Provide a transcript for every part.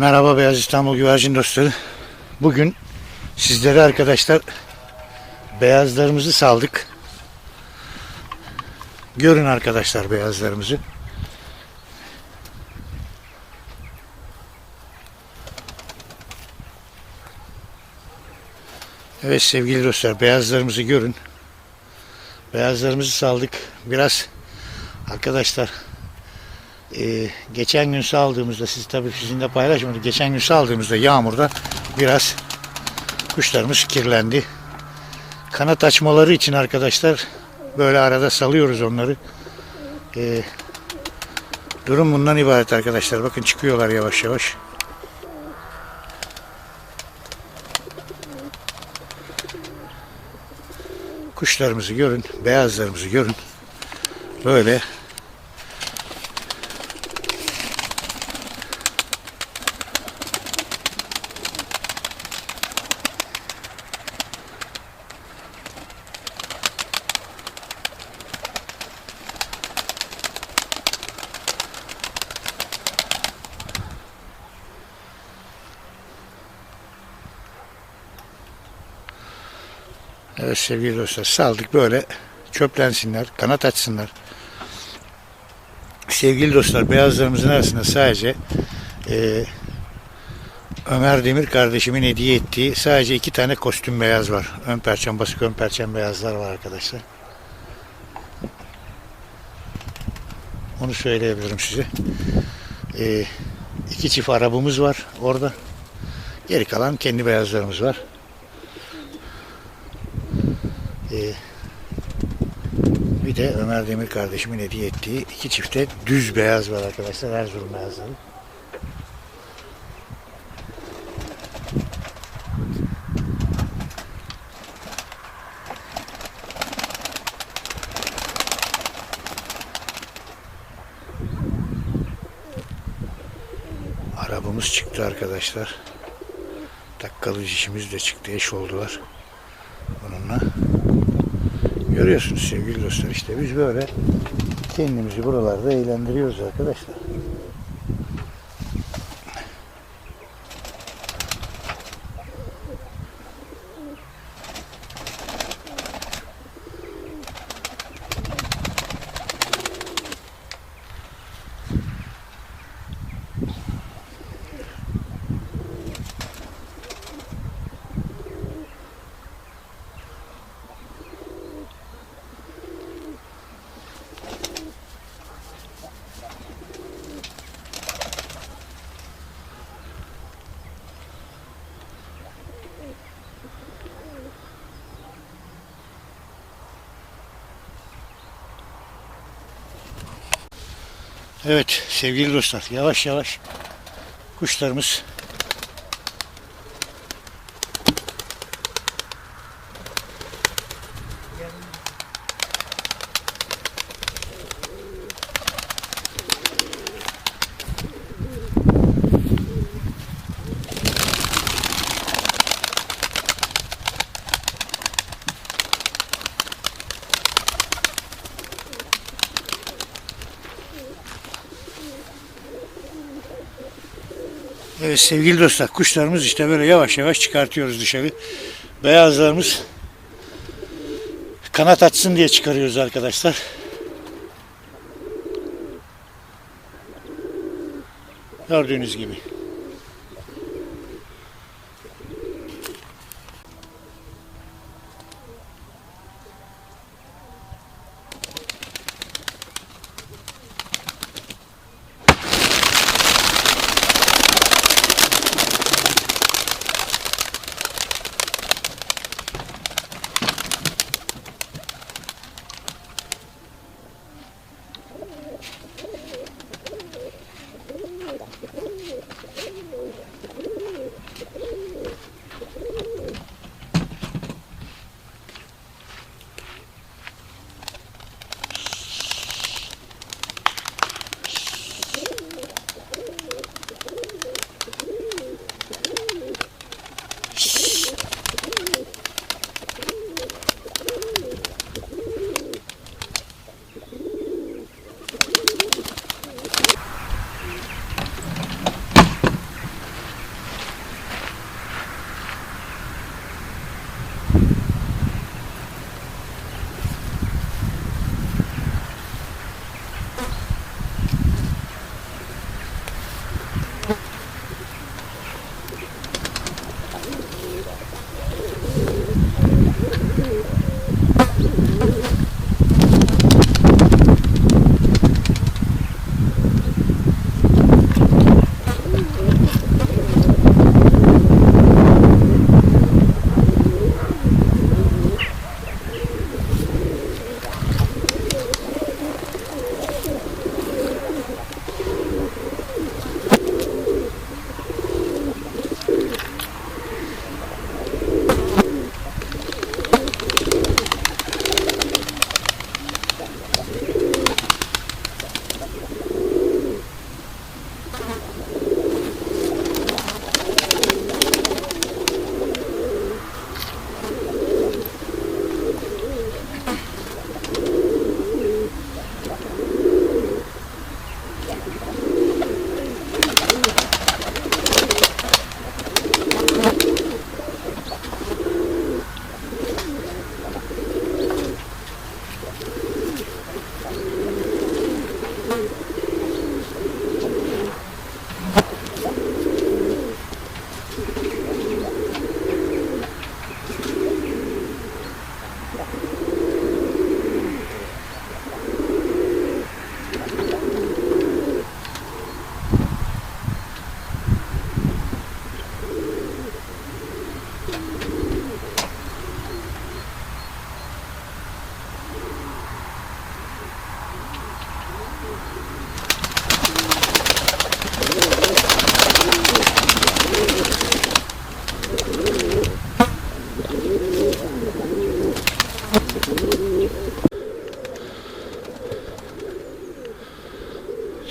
Merhaba Beyaz İstanbul güvercin dostları. Bugün sizlere arkadaşlar beyazlarımızı saldık. Görün arkadaşlar beyazlarımızı. Evet sevgili dostlar beyazlarımızı görün. Beyazlarımızı saldık. Biraz arkadaşlar ee, geçen gün saldığımızda siz tabii sizinle paylaşmadık. Geçen gün saldığımızda yağmurda biraz kuşlarımız kirlendi. Kanat açmaları için arkadaşlar böyle arada salıyoruz onları. Ee, durum bundan ibaret arkadaşlar. Bakın çıkıyorlar yavaş yavaş. Kuşlarımızı görün, beyazlarımızı görün. Böyle Evet sevgili dostlar saldık böyle çöplensinler, kanat açsınlar. Sevgili dostlar beyazlarımızın arasında sadece e, Ömer Demir kardeşimin hediye ettiği sadece iki tane kostüm beyaz var. Ön perçem basık ön perçem beyazlar var arkadaşlar. Onu söyleyebilirim size. E, iki çift arabamız var orada. Geri kalan kendi beyazlarımız var. Ee, bir de Ömer Demir kardeşimin hediye ettiği iki çifte düz beyaz var arkadaşlar. Erzurum beyazları. Arabamız çıktı arkadaşlar. Dakikalı işimiz de çıktı. Eş oldular. Görüyorsunuz sevgili dostlar işte biz böyle kendimizi buralarda eğlendiriyoruz arkadaşlar. Evet sevgili dostlar yavaş yavaş kuşlarımız Evet sevgili dostlar kuşlarımız işte böyle yavaş yavaş çıkartıyoruz dışarı. Beyazlarımız kanat açsın diye çıkarıyoruz arkadaşlar. Gördüğünüz gibi.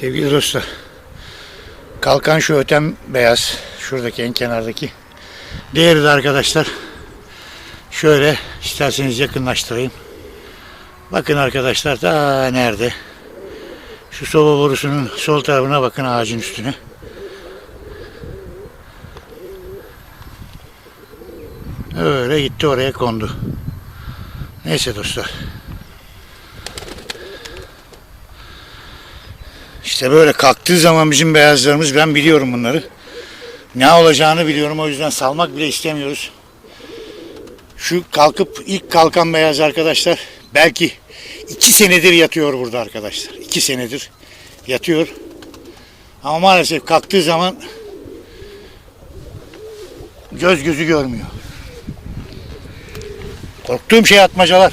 Sevgili dostlar. Kalkan şu ötem beyaz. Şuradaki en kenardaki. Diğeri de arkadaşlar. Şöyle isterseniz yakınlaştırayım. Bakın arkadaşlar da nerede? Şu soba borusunun sol tarafına bakın ağacın üstüne. Öyle gitti oraya kondu. Neyse dostlar. İşte böyle kalktığı zaman bizim beyazlarımız ben biliyorum bunları. Ne olacağını biliyorum o yüzden salmak bile istemiyoruz. Şu kalkıp ilk kalkan beyaz arkadaşlar belki iki senedir yatıyor burada arkadaşlar. İki senedir yatıyor. Ama maalesef kalktığı zaman göz gözü görmüyor. Korktuğum şey atmacalar.